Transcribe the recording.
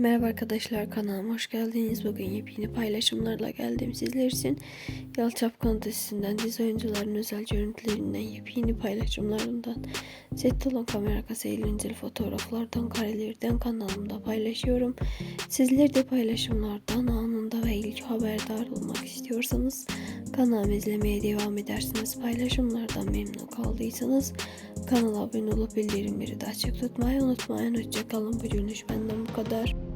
Merhaba arkadaşlar kanalıma hoş geldiniz. Bugün yepyeni paylaşımlarla geldim sizler için. Yalı Çapkın dizisinden dizi oyuncuların özel görüntülerinden yepyeni paylaşımlarından set salon kamera arkası eğlenceli fotoğraflardan karelerden kanalımda paylaşıyorum. Sizler de paylaşımlardan anında ve ilk haberdar olmak istiyorsanız kanalımı izlemeye devam edersiniz. Paylaşımlardan memnun kaldıysanız kanala abone olup bildirimleri de açık tutmayı unutmayın. Hoşçakalın. Bu görünüş benden bu kadar.